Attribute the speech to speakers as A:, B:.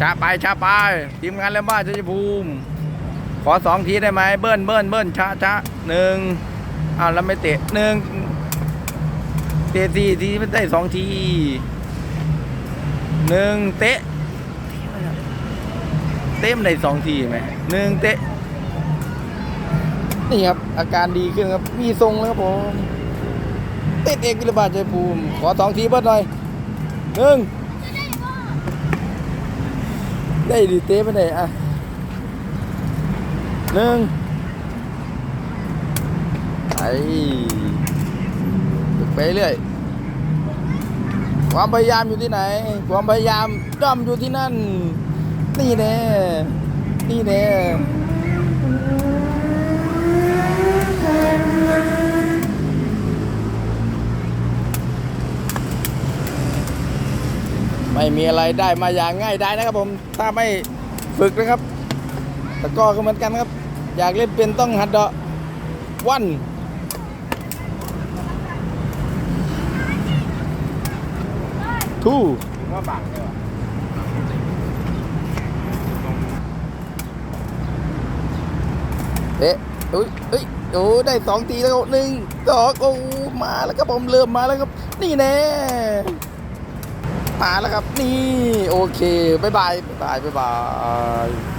A: ช้าไปช้าไปทีมงานแล้วบ้านชัยภูมิ ขอสองทีได้ไหมเบิ้ลเบิ้ลเบิ้ลช้าช้าหนึ่งอ้าวแล้วไม่เตะหนึ่งเตะทีทีไม่ได้สองทีหนึ่งเตะเตะมันได้สองทีไหมหนึ่งเตะนี่ครับอาการดีขึ้นครับมีทรงแล้วครับผมเตะเอกวิลบาชัยภูมิขอสองทีเบิ้ลหน่อยหนึ่ง ได้ดีเต้ไม่ได้อะหนึ่งไปไปเรื่อยความพยายามอยู่ที่ไหน ความพยายามจ้อมอยู่ที่นั่น นี่แน่นี่แน่ ไม่มีอะไรได้มาอย่างง่ายได้นะครับผมถ้าไม่ฝึกนะครับตะก้อก็เหมือนกันครับ อยากเล่นเป็นต้องหัดเดาะวันทู
B: ว่าบางใช่ป่ะ
A: เอ๊ะอุ้ยเอ้ยโอ้ได้สองทีแล้วหนึ่งสองโอ้มาแล้วครับผมเริ่มมาแล้วครับ นี่แน่ มาแล้วครับ นี่ โอเคบายบายบายบายบาย